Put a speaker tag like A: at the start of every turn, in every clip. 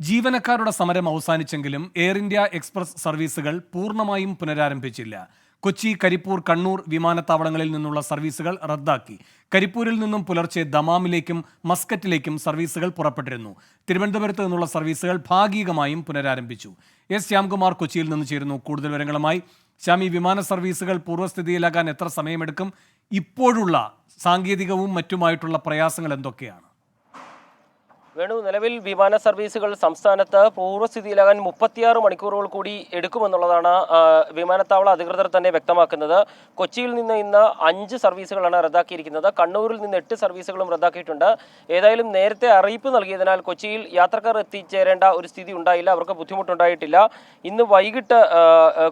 A: ജീവനക്കാരുടെ സമരം അവസാനിച്ചെങ്കിലും air India express സർവീസുകൾ പൂർണമായും പുനരാരംഭിച്ചില്ല. കൊച്ചി കരിപ്പൂർ കണ്ണൂർ വിമാനത്താവളങ്ങളിൽ നിന്നുള്ള സർവീസുകൾ റദ്ദാക്കി. കരിപ്പൂരിൽ നിന്നും പുലർച്ചെ ദമാമിലേക്കും മസ്കറ്റിലേക്കും സർവീസുകൾ പുറപ്പെട്ടിരുന്നു. തിരുവനന്തപുരത്ത് നിന്നുള്ള സർവീസുകൾ ഭാഗികമായും പുനരാരംഭിച്ചു. എസ് ശ്യാംകുമാർ കൊച്ചിയിൽ നിന്ന് ചേരുന്നു. കൂടുതൽ വിവരങ്ങളുമായി ശ്യാം ഈ വിമാന സർവീസുകൾ പൂർവസ്ഥിതിയിലാകാൻ എത്ര സമയമെടുക്കും? ഇപ്പോഴുള്ള സാങ്കേതികവും മറ്റുമായിട്ടുള്ള പ്രയാസങ്ങൾ എന്തൊക്കെയാണ്?
B: വേണു നിലവിൽ വിമാന സർവീസുകൾ സംസ്ഥാനത്ത് പൂർവസ്ഥിതിയിലാകാൻ മുപ്പത്തിയാറ് മണിക്കൂറുകൾ കൂടി എടുക്കുമെന്നുള്ളതാണ് വിമാനത്താവള അധികൃതർ തന്നെ വ്യക്തമാക്കുന്നത്. കൊച്ചിയിൽ നിന്ന് ഇന്ന് അഞ്ച് സർവീസുകളാണ് റദ്ദാക്കിയിരിക്കുന്നത്. കണ്ണൂരിൽ നിന്ന് എട്ട് സർവീസുകളും റദ്ദാക്കിയിട്ടുണ്ട്. ഏതായാലും നേരത്തെ അറിയിപ്പ് നൽകിയതിനാൽ കൊച്ചിയിൽ യാത്രക്കാർ എത്തിച്ചേരേണ്ട ഒരു സ്ഥിതി ഉണ്ടായില്ല. അവർക്ക് ബുദ്ധിമുട്ടുണ്ടായിട്ടില്ല. ഇന്ന് വൈകിട്ട്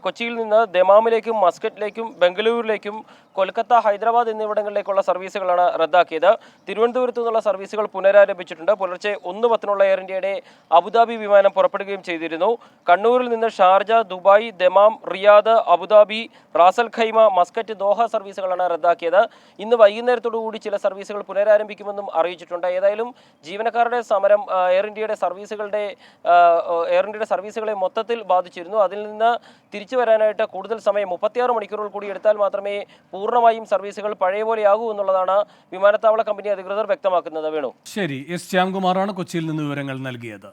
B: കൊച്ചിയിൽ നിന്ന് ദമാമിലേക്കും മസ്കറ്റിലേക്കും ബംഗളൂരിലേക്കും കൊൽക്കത്ത ഹൈദരാബാദ് എന്നിവിടങ്ങളിലേക്കുള്ള സർവീസുകളാണ് റദ്ദാക്കിയത്. തിരുവനന്തപുരത്തു നിന്നുള്ള സർവീസുകൾ പുനരാരംഭിച്ചിട്ടുണ്ട്. പുലർച്ചെ ഒന്ന് പത്തിനുള്ള എയർ ഇന്ത്യയുടെ അബുദാബി വിമാനം പുറപ്പെടുകയും ചെയ്തിരുന്നു. കണ്ണൂരിൽ നിന്ന് Sharjah Dubai Dammam Riyadh Abu Dhabi Ras al Khaimah Muscat Doha സർവീസുകളാണ് റദ്ദാക്കിയത്. ഇന്ന് വൈകുന്നേരത്തോടുകൂടി ചില സർവീസുകൾ പുനരാരംഭിക്കുമെന്നും അറിയിച്ചിട്ടുണ്ട്. ഏതായാലും ജീവനക്കാരുടെ സമരം എയർ ഇന്ത്യയുടെ സർവീസുകളുടെ എയർ ഇന്ത്യയുടെ സർവീസുകളെ മൊത്തത്തിൽ ബാധിച്ചിരുന്നു. അതിൽ നിന്ന് തിരിച്ചു വരാനായിട്ട് കൂടുതൽ സമയം മുപ്പത്തിയാറ് മണിക്കൂറുകൾ കൂടി എടുത്താൽ മാത്രമേ പൂർണമായും സർവീസുകൾ പഴയപോലെയാകൂ എന്നുള്ളതാണ് വിമാനത്താവള കമ്പനി അധികൃതർ വ്യക്തമാക്കുന്നത്. വേണു.
A: ശരി. എസ് ശ്യാംകുമാറാണ് കൊച്ചിയിൽ നിന്ന് വിവരങ്ങൾ നൽകിയത്.